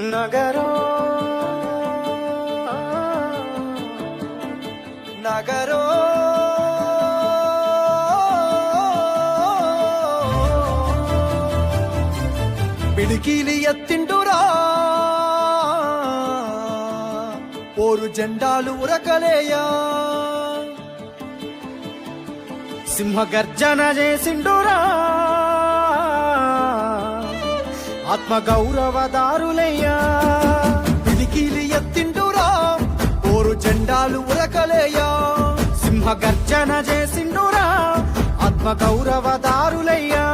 నగరో. నగరో. పిడికీలి ఎత్తిండురా. ఓరు జెండాలు ఉరకలేయా. సింహ గర్జన చేసిండురా. ఆత్మ గౌరవదారులయ్యా పిలికిలి ఎత్తిండురా ఓరు జెండాలు ఉరకలేయా. సింహ గర్జన చేసిండురా ఆత్మ గౌరవదారులయ్యా